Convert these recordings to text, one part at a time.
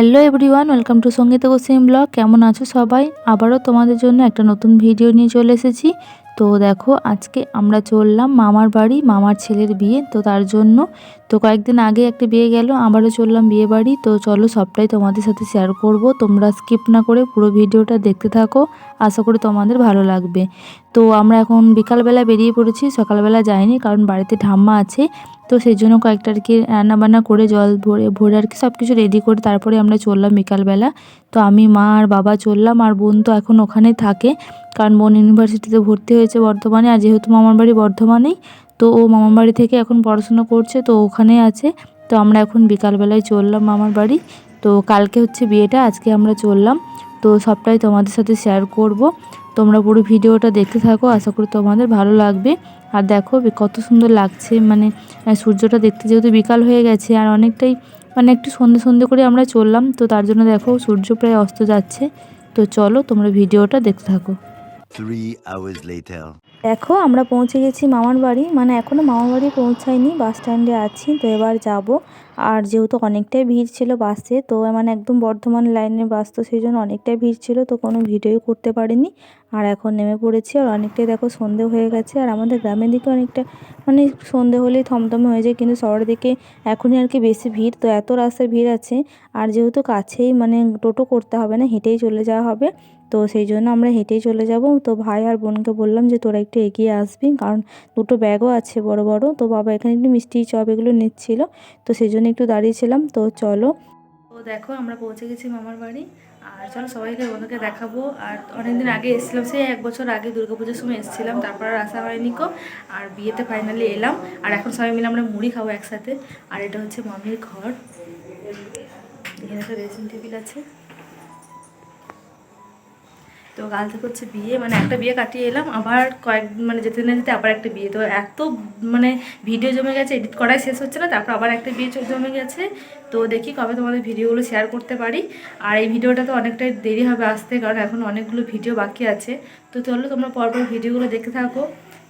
Hello everyone welcome to Sangeeta গোসিম blog কেমন আছো সবাই? আবারও তোমাদের জন্য একটা নতুন ভিডিও নিয়ে চলে এসেছি। তো দেখো, আজকে আমরা চললাম মামার বাড়ি, মামার ছেলের বিয়ে। তো তার জন্য তো কয়েকদিন আগে একটা বিয়ে গেল, আবারও চললাম বিয়ে বাড়ি। তো চলো সবটাই তোমাদের সাথে শেয়ার করব। তোমরা স্কিপ না করে পুরো ভিডিওটা দেখতে থাকো। আশা করি তোমাদের ভালো লাগবে। তো আমরা এখন বিকালবেলা বেরিয়ে পড়েছি, সকালবেলা যাইনি কারণ বাড়িতে ঠাম্মা আছে। তো সেই জন্য কয়েকটা আর কি রান্নাবান্না করে জল ভরে ভরে আর কি সব কিছু রেডি করে তারপরে আমরা চললাম বিকালবেলা। তো আমি, মা আর বাবা চললাম, আর বোন তো এখন ওখানেই থাকে। কারণ বোন ইউনিভার্সিটিতে ভর্তি হয়েছে বর্ধমানে, আর যেহেতু মামার বাড়ি বর্ধমানেই, তো ও মামার বাড়ি থেকে এখন পড়াশোনা করছে, তো ওখানে আছে। তো আমরা এখন বিকালবেলায় চললাম মামার বাড়ি। তো কালকে হচ্ছে বিয়েটা, আজকে আমরা চললাম। তো সবটাই তোমাদের সাথে শেয়ার করব। তোমরা পুরো ভিডিওটা দেখতে থাকো আশা করি তোমাদের ভালো লাগবে। আর দেখো কত সুন্দর লাগছে মানে সূর্যটা দেখতে যেহেতু বিকাল হয়ে গেছে আর অনেকটাই মানে একটু সন্ধে সন্ধে করে আমরা চললাম তো তার জন্য দেখো সূর্য প্রায় অস্ত যাচ্ছে। তো চলো তোমরা ভিডিওটা দেখতে থাকো। দেখো আমরা পৌঁছে গেছি মামার বাড়ি মানে এখনও মামার বাড়ি পৌঁছাইনি বাস স্ট্যান্ডে আছি তো এবার যাব। আর যেহেতু অনেকটাই ভিড় ছিল বাসে তো মানে একদম বর্ধমান লাইনের বাস তো সেই জন্য অনেকটাই ভিড় ছিল, তো কোনো ভিডিও করতে পারিনি। আর এখন নেমে পড়েছি আর অনেকটাই দেখো সন্ধে হয়ে গেছে আর আমাদের গ্রামের দিকে অনেকটা মানে সন্ধে হলেই থমথমে হয়ে যায়, কিন্তু শহরের দিকে এখনই আর কি বেশি ভিড়, তো এত রাস্তায় ভিড় আছে। আর যেহেতু কাছেই মানে টোটো করতে হবে না, হেঁটেই চলে যাওয়া হবে, তো সেই জন্য আমরা হেঁটেই চলে যাব। তো ভাই আর বোনকে বললাম যে তোরা একটু এগিয়ে আসবি, কারণ দুটো ব্যাগও আছে বড় বড়, তো বাবা এখানে একটু মিষ্টি চপ এগুলো নিচ্ছিল, তো সেই জন্য একটু দাঁড়িয়েছিলাম, তো চলো। তো দেখো, আমরা পৌঁছে গেছি মামার বাড়ি। আর চলো, সবাইকে বন্ধুকে দেখাবো। আর অনেকদিন আগে এসেছিলাম, সেই এক বছর আগে দুর্গাপুজোর সময় এসেছিলাম। তারপর আর আসা হয়নি কো, আর বিয়েতে ফাইনালি এলাম। আর এখন সবাই মিলে আমরা মুড়ি খাব একসাথে। আর এটা হচ্ছে মামির ঘর। এখানে একটা ড্রেসিং টেবিল আছে। তো কাল থেকে হচ্ছে বিয়ে মানে একটা বিয়ে কাটিয়ে এলাম, আবার কয়েক মানে যেতে না যেতে আবার একটা বিয়ে। তো এত মানে ভিডিও জমে গেছে এডিট করাই শেষ হচ্ছে না, তারপর আবার একটা বিয়ে জমে গেছে। তো দেখি কবে তোমাদের ভিডিওগুলো শেয়ার করতে পারি। আর এই ভিডিওটা তো অনেকটাই দেরি হবে আসতে, কারণ এখন অনেকগুলো ভিডিও বাকি আছে। তো চলো তোমরা পরপর ভিডিওগুলো দেখতে থাকো।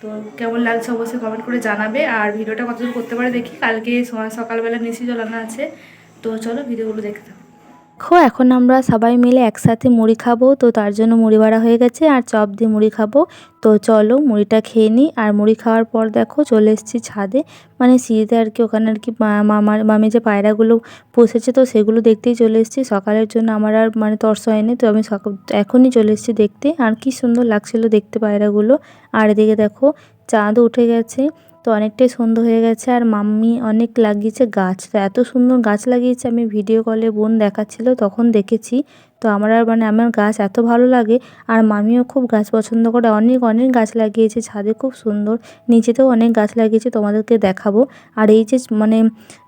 তো কেমন লাগছে অবশ্যই কমেন্ট করে জানাবে। আর ভিডিওটা কতদূর করতে পারে দেখি, কালকে সকালবেলা মিষ্টি জল আনা আছে। তো চলো ভিডিওগুলো দেখতে থাকো। দেখো, এখন আমরা সবাই মিলে একসাথে মুড়ি খাব, তো তার জন্য মুড়ি বাড়া হয়ে গেছে, আর চপ দিয়ে মুড়ি খাব। তো চলো, মুড়িটা খেয়ে নিই, আর মুড়ি খাওয়ার পর দেখো, চলে এসেছি ছাদে। মানে সিঁড়িতে আর কি, ওখানে আর কি মামার, মামি যে পায়রাগুলো পুষেছে, তো সেগুলো দেখতেই চলে এসেছি। সকালের জন্য আমার আর মানে তর্স হয়নি, তো আমি সকাল এখনই চলে এসেছি দেখতে। আর কি সুন্দর লাগছিল দেখতে পায়রাগুলো। আর এদিকে দেখো চাঁদও উঠে গেছে, তো অনেকটাই সন্ধ্যা হয়ে গেছে আর মাম্মি অনেক লাগিয়েছে গাছ। তো এত সুন্দর গাছ লাগিয়েছে, আমি ভিডিও কলে বোন দেখাচ্ছিল, তখন দেখেছি তো আমার আর মানে আমার গাছ এত ভালো লাগে। আর মামিও খুব গাছ পছন্দ করে। অনেক অনেক গাছ লাগিয়েছে। ছাদে খুব সুন্দর। নিচেতেও অনেক গাছ লাগিয়েছে। তোমাদেরকে দেখাবো। আর এই যে মানে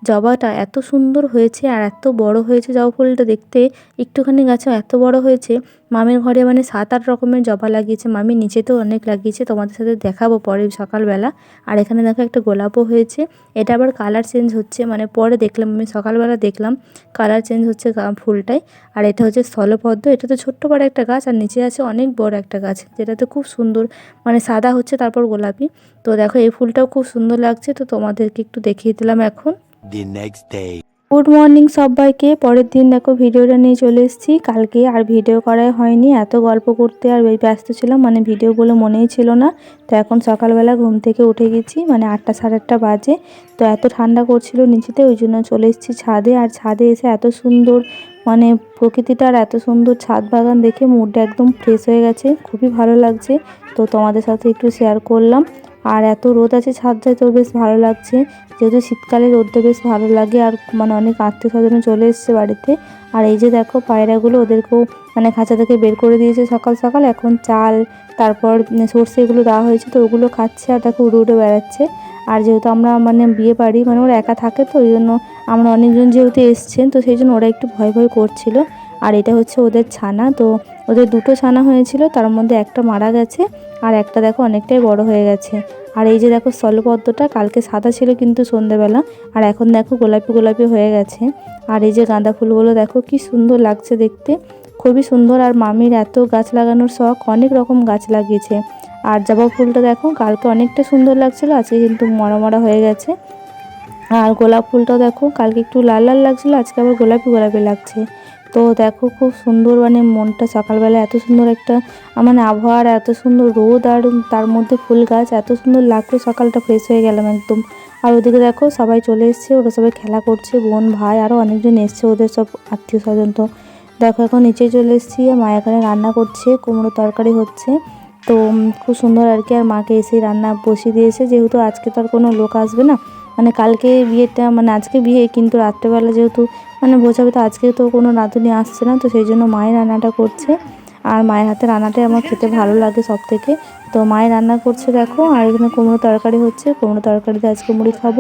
জবাটা এত সুন্দর হয়েছে আর এত বড় হয়েছে জবা ফুলটা দেখতে। একটুখানি গাছে এত বড় হয়েছে। মামির ঘরে মানে সাত, আট রকমের জবা লাগিয়েছে। মামি নিচেতেও অনেক লাগিয়েছে। তোমাদের সাথে দেখাবো পরে সকালবেলা। আর এখানে দেখো একটা গোলাপও হয়েছে। এটা আবার কালার চেঞ্জ হচ্ছে। মানে পরে দেখলাম, আমি সকালবেলা দেখলাম। কালার চেঞ্জ হচ্ছে ফুলটায়। আর এটা হচ্ছে স্থলপদ্ম এটা তো ছোট্ট বড় একটা গাছ আর নিচে আছে অনেক বড় একটা গাছ। যেটাতে খুব সুন্দর মানে সাদা হচ্ছে তারপর গোলাপি। তো দেখো এই ফুলটাও খুব সুন্দর লাগছে। তো তোমাদেরকে একটু দেখিয়ে দিলাম এখন. গুড মর্নিং সবাইকে। পরের দিন দেখো ভিডিওটা নিয়ে চলে এসেছি। কালকে আর ভিডিও করাই হয়নি। এত গল্প করতে আর ব্যস্ত ছিলাম মানে ভিডিও বলে মনেই ছিল না। তো এখন সকালবেলা ঘুম থেকে উঠে গেছি মানে আটটা সাড়ে আটটা বাজে। তো এত ঠান্ডা করছিল নিচেতে ওই জন্য চলে এসেছি ছাদে। আর ছাদে এসে এত সুন্দর মানে প্রকৃতিটা আর এত সুন্দর ছাদ বাগান দেখে মুডটা একদম ফ্রেশ হয়ে গেছে, খুবই ভালো লাগছে। তো তোমাদের সাথে একটু শেয়ার করলাম। আর এত রোদ আছে ছাদটায় তো বেশ ভালো লাগছে, যেহেতু শীতকালে রোদটা বেশ ভালো লাগে আর মানে অনেক আত্মীয় স্বজন চলে এসছে বাড়িতে। আর এই যে দেখো পায়রাগুলো ওদেরকেও মানে খাঁচা থেকে বের করে দিয়েছে সকাল সকাল, এখন চাল, তারপর সর্ষে এগুলো দেওয়া হয়েছে, তো ওগুলো খাচ্ছে আর দেখো উড়ে উড়ে বেড়াচ্ছে। আর যেহেতু আমরা মানে বিয়ে বাড়ি মানে ওরা একা থাকে তো, ওই জন্য আমরা অনেকজন যেহেতু এসছেন, তো সেই জন্য ওরা একটু ভয় ভয় করছিল। আর এটা হচ্ছে ওদের ছানা, তো ওদের দুটো ছানা হয়েছিল, তার মধ্যে একটা মারা গেছে আর একটা দেখো অনেকটাই বড় হয়ে গেছে। আর এই যে দেখো স্থলপদ্মটা কালকে সাদা ছিল কিন্তু সন্ধেবেলা, আর এখন দেখো গোলাপি গোলাপি হয়ে গেছে। আর এই যে গাঁদা ফুলগুলো দেখো কি সুন্দর লাগছে দেখতে। খুবই সুন্দর আর মামির এত গাছ লাগানোর শখ, অনেক রকম গাছ লাগিয়েছে। আর জবা ফুলটা দেখো, কালকে অনেকটা সুন্দর লাগছিল, আজকে কিন্তু মরা মরা হয়ে গেছে। আর গোলাপ ফুলটা দেখো, কালকে একটু লাল লাল লাগছিল, আজকে আবার গোলাপি গোলাপি লাগছে। তো দেখো খুব সুন্দর মানে মনটা সকালবেলা এত সুন্দর একটা মানে আবহাওয়ার এত সুন্দর রোদ আর তার মধ্যে ফুল গাছ, এত সুন্দর লাগল, সকালটা ফ্রেশ হয়ে গেলাম একদম। আর ওদিকে দেখো, সবাই চলে এসছে, ওরা সবাই খেলা করছে, বোন, ভাই আরও অনেকজন এসছে, ওদের সব আত্মীয় স্বজন। তো দেখো, এখন নিচে চলে এসেছি, মা এখানে রান্না করছে কুমড়ো তরকারি হচ্ছে। তো খুব সুন্দর আর কি, আর মাকে এসে রান্না বসিয়ে দিয়েছে। যেহেতু আজকে তো আর কোনো লোক আসবে না মানে কালকে বিয়েটা মানে আজকে বিয়ে, কিন্তু রাত্রেবেলা যেহেতু মানে বোঝাবে তো আজকে তো কোনো রাঁধুনি আসছে না, তো সেই জন্য মায়ের রান্নাটা করছে। আর মায়ের হাতে রান্নাটাই আমার খেতে ভালো লাগে সব থেকে তো মায়ের রান্না করছে দেখো, আর এখানে কুমড়ো তরকারি হচ্ছে। কুমড়ো তরকারিতে আজকে মুড়ি খাব।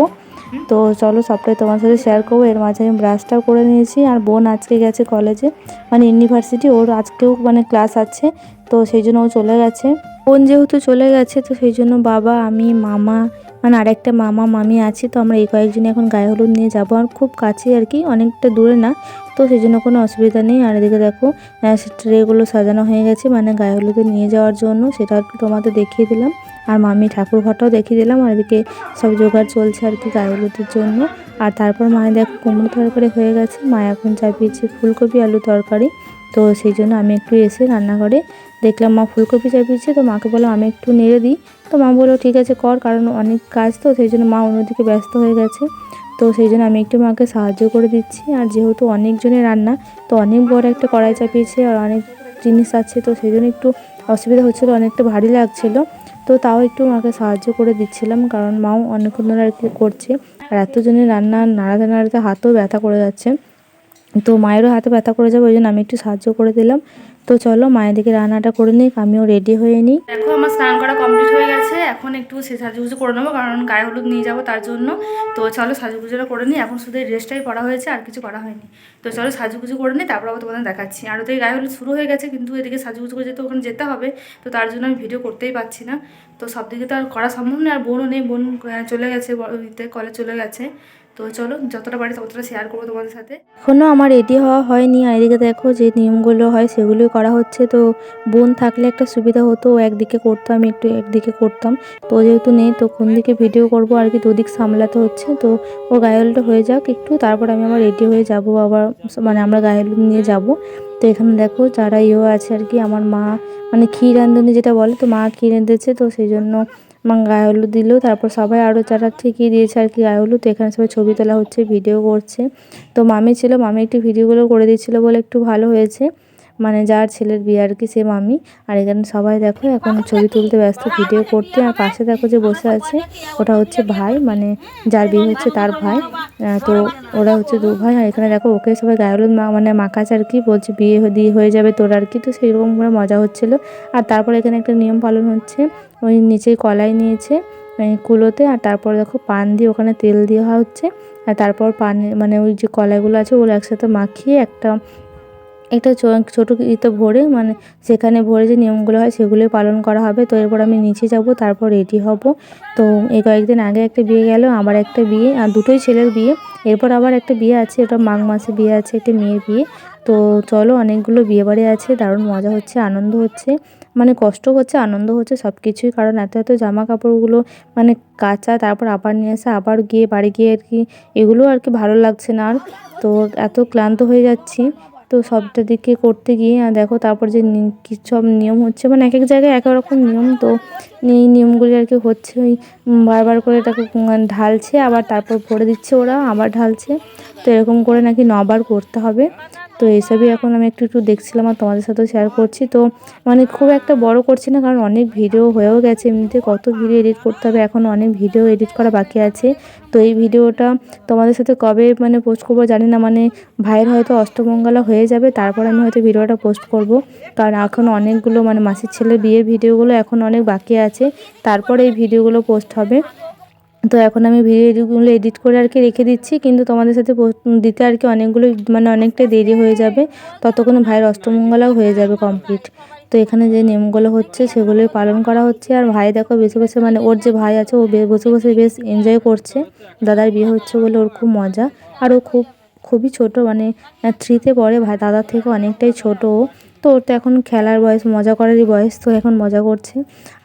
তো চলো সবটাই তোমার সাথে শেয়ার করব। এর মাঝে আমি ব্রাশটাও করে নিয়েছি। আর বোন আজকে গেছে কলেজে মানে ইউনিভার্সিটি ওর আজকেও মানে ক্লাস আছে। তো সেই জন্য ও চলে গেছে। বোন যেহেতু চলে গেছে, তো সেই জন্য বাবা, আমি, মামা মানে আরেকটা মামা, মামি আছি, তো আমরা এই কয়েকজন এখন গায়ে হলুদ নিয়ে যাব। আর খুব কাছে আর কি, অনেকটা দূরে না, তো সেই জন্য কোনো অসুবিধা নেই। আর এদিকে দেখো ট্রেগুলো সাজানো হয়ে গেছে মানে গায়ে হলুদে নিয়ে যাওয়ার জন্য, সেটা একটু তোমাদের দেখিয়ে দিলাম। আর মামি ঠাকুর ঘরটাও দেখিয়ে দিলাম, আর এদিকে সব জোগাড় চলছে আর কি গায়ে হলুদের জন্য। আর তারপর মায়ের দেখো কুমড়ো তরকারি হয়ে গেছে, মা এখন চাপিয়েছে ফুলকপি, আলু তরকারি, তো সেই জন্য আমি একটু এসে রান্নাঘরে দেখলাম মা ফুলকপি চাপিয়েছে, তো মাকে বললাম আমি একটু নেড়ে দিই। তো মা বলল, ঠিক আছে, কর, কারণ অনেক কাজ তো, সেই জন্য মা অন্যদিকে ব্যস্ত হয়ে গেছে। তো সেই জন্য আমি একটু মাকে সাহায্য করে দিচ্ছি। আর যেহেতু অনেকজনের রান্না, তো অনেক বড় একটা কড়াই চাপিয়েছে আর অনেক জিনিস আছে, তো সেই জন্য একটু অসুবিধা হচ্ছিল, অনেকটা ভারী লাগছিল। তো তাও একটু মাকে সাহায্য করে দিচ্ছিলাম, কারণ মাও অনেকক্ষণ ধরে আর কি করছে। আর এতজনের রান্না নাড়াতে নাড়াতে হাতও ব্যথা করে যাচ্ছে। তো মায়েরও হাতে ব্যথা করে যাবে, ওই জন্য আমি একটু সাহায্য করে দিলাম। তো চলো মায়ের দিকে রান্নাটা করে নিক আমিও রেডি হয়ে নিই। দেখো আমার স্নান করা কমপ্লিট হয়ে গেছে এখন একটু সে সাজুগুজু করে নেব কারণ গায়ে হলুদ নিয়ে যাব তার জন্য। তো চলো সাজুগুজুটা করে নিই এখন শুধু ড্রেসটাই পরা হয়েছে আর কিছু করা হয়নি। তো চলো সাজুগুজু করে নিই তারপর আবার তোমাদের দেখাচ্ছি। আর ওদের গায়ে হলুদ শুরু হয়ে গেছে কিন্তু এদিকে সাজুগুজু করে যেতে ওখানে যেতে হবে তো তার জন্য আমি ভিডিও করতেই পারছি না। তো সব দিকে তো আর করা সম্ভব নয় আর বোনও নেই বোন আহ, চলে গেছে কলেজ চলে গেছে। তো চলো, যতটা পারি ততটা শেয়ার করব তোমাদের সাথে। এখনও আমার রেডি হওয়া হয়নি। আর এদিকে দেখো যে নিয়মগুলো হয়, সেগুলোই করা হচ্ছে। তো বোন থাকলে একটা সুবিধা হতো একদিকে করতো, আমি একটু একদিকে করতাম। তো যেহেতু নেই, তো কোন দিকে ভিডিও করব, আর কি দুদিক সামলাতে হচ্ছে। তো ওর গায়েলটা হয়ে যাক একটু, তারপর আমি আবার রেডি হয়ে যাব। আবার মানে আমরা গায়েল নিয়ে যাব। তো এখানে দেখো যারা ইয়েও আছে আর কি, আমার মা মানে ক্ষীর রাঁধুনি যেটা বলে, তো মা ক্ষীর রেঁধেছে তো সেই জন্য মা গায়ে হলুদ দিল তারপর সবাই আরও যারা ঠিকই দিয়েছে আর কি গায়ে হলুদ তো এখানে সবাই ছবি তোলা হচ্ছে ভিডিও করছে। তো মামি ছিল, মামি একটু ভিডিওগুলো করে দিচ্ছিল বলে একটু ভালো হয়েছে। মানে যার ছেলের বিয়ে আর কি সে মামি আর এখানে সবাই দেখো, এখন ছবি তুলতে ব্যস্ত ভিডিও করতে। আর পাশে দেখো যে বসে আছে, ওটা হচ্ছে ভাই মানে যার বিয়ে হচ্ছে তার ভাই। তো ওরা হচ্ছে দু ভাই। আর এখানে দেখো, ওকে সবাই গায়ে মা- মানে মাখাচ্ছে আর কি, বলছে বিয়ে দিয়ে হয়ে যাবে তোর আর কি। তো সেইরকম করে মজা হচ্ছিল। আর তারপর এখানে একটা নিয়ম পালন হচ্ছে, ওই নিচেই কলাই নিয়েছে কুলোতে। আর তারপর দেখো, পান দিয়ে ওখানে তেল দেওয়া হচ্ছে। আর তারপর পান মানে ওই যে কলাইগুলো আছে, ওগুলো একসাথে মাখিয়ে একটা একটা ছোটো ইতে ভরে মানে সেখানে ভরে যে নিয়মগুলো হয় সেগুলোই পালন করা হবে। তো এরপর আমি নিচে যাব, তারপর রেডি হব। তো এই কয়েকদিন আগে একটা বিয়ে গেল, আবার একটা বিয়ে, আর দুটোই ছেলের বিয়ে। এরপর আবার একটা বিয়ে আছে, এটা মাঘ মাসে বিয়ে আছে, একটা মেয়ের বিয়ে। তো চলো অনেকগুলো বিয়ে বাড়ি আছে, দারুণ মজা হচ্ছে, আনন্দ হচ্ছে। মানে কষ্ট হচ্ছে, আনন্দ হচ্ছে সব কিছুই কারণ এত এত জামা কাপড়গুলো মানে কাচা, তারপর আবার নিয়ে আসা, আবার গিয়ে বাড়ি গিয়ে আর কি, এগুলো আর কি ভালো লাগছে না আর। তো এত ক্লান্ত হয়ে যাচ্ছি। তো সবটা দিকে করতে গিয়ে, আর দেখো তারপর যে কী সব নিয়ম হচ্ছে মানে এক এক জায়গায় এক এক রকম নিয়ম, তো এই নিয়মগুলি আর কি হচ্ছে। ওই বারবার করে তাকে ঢালছে, আবার তারপর ভরে দিচ্ছে ওরা, আবার ঢালছে। তো এরকম করে নাকি নবার করতে হবে। তো এইসবই এখন আমি একটু একটু দেখছিলাম আর তোমাদের সাথেও শেয়ার করছি। তো মানে খুব একটা বড় করছি না, কারণ অনেক ভিডিও হয়েও গেছে এমনিতে। কত ভিডিও এডিট করতে হবে, এখন অনেক ভিডিও এডিট করা বাকি আছে। তো এই ভিডিওটা তোমাদের সাথে কবে মানে পোস্ট করব জানি না মানে ভাইয়ের হয়তো অষ্টমঙ্গলা হয়ে যাবে, তারপর আমি হয়তো ভিডিওটা পোস্ট করব। কারণ এখন অনেকগুলো মানে মাসির ছেলে বিয়ের ভিডিওগুলো এখন অনেক বাকি আছে, তারপর এই ভিডিওগুলো পোস্ট হবে। তো এখন আমি ভিডিওগুলো এডিট করে আর কি রেখে দিচ্ছি, কিন্তু তোমাদের সাথে দিতে আর কি অনেকগুলো মানে অনেকটা দেরি হয়ে যাবে। ততক্ষণে ভাইয়ের অষ্টমঙ্গলাও হয়ে যাবে কমপ্লিট তো এখানে যে নিয়মগুলো হচ্ছে সেগুলোই পালন করা হচ্ছে। আর ভাই দেখো বসে বসে মানে ওর যে ভাই আছে, ও বসে বসে বেশ এনজয় করছে। দাদার বিয়ে হচ্ছে বলে ওর খুব মজা। আর ও খুব, খুবই ছোট মানে থ্রিতে পড়ে। ভাই দাদার থেকে অনেকটাই ছোট ও। তো ওর তো এখন খেলার বয়স, মজা করারই বয়স, তো এখন মজা করছে।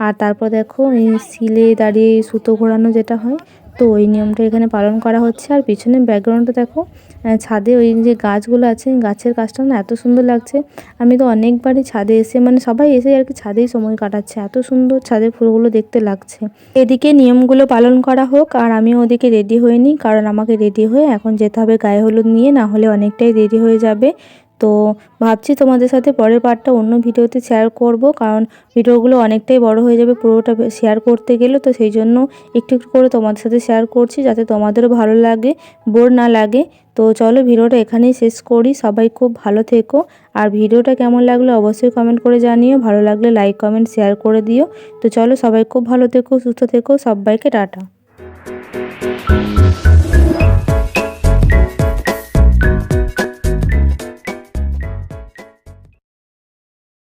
আর তারপর দেখো এই সিলে দাঁড়িয়ে সুতো ঘোরানো যেটা হয়, তো ওই নিয়মটা এখানে পালন করা হচ্ছে। আর পিছনে ব্যাকগ্রাউন্ডটা দেখো ছাদে ওই যে গাছগুলো আছে, গাছের গাছটা না এত সুন্দর লাগছে। আমি তো অনেকবারই ছাদে এসে মানে সবাই এসে আর কি ছাদেই সময় কাটাচ্ছে, এত সুন্দর ছাদের ফুলগুলো দেখতে লাগছে। এদিকে নিয়মগুলো পালন করা হোক, আর আমিও ওদিকে রেডি হয়ে নিই কারণ আমাকে রেডি হয়ে এখন যেতে হবে গায়ে হলুদ নিয়ে, না হলে অনেকটাই দেরি হয়ে যাবে। তো ভাবছি তোমাদের সাথে পরের পার্টটা অন্য ভিডিওতে শেয়ার করব, কারণ ভিডিওগুলো অনেকটাই বড় হয়ে যাবে পুরোটা শেয়ার করতে গেলে। তো সেই জন্য একটু একটু করে তোমাদের সাথে শেয়ার করছি যাতে তোমাদেরও ভালো লাগে বোর না লাগে। তো চলো ভিডিওটা এখানেই শেষ করি। সবাই খুব ভালো থেকো। আর ভিডিওটা কেমন লাগল অবশ্যই কমেন্ট করে জানিও। ভালো লাগলে লাইক কমেন্ট শেয়ার করে দিও। তো চলো সবাই খুব ভালো থেকো, সুস্থ থেকো। সবাইকে টাটা।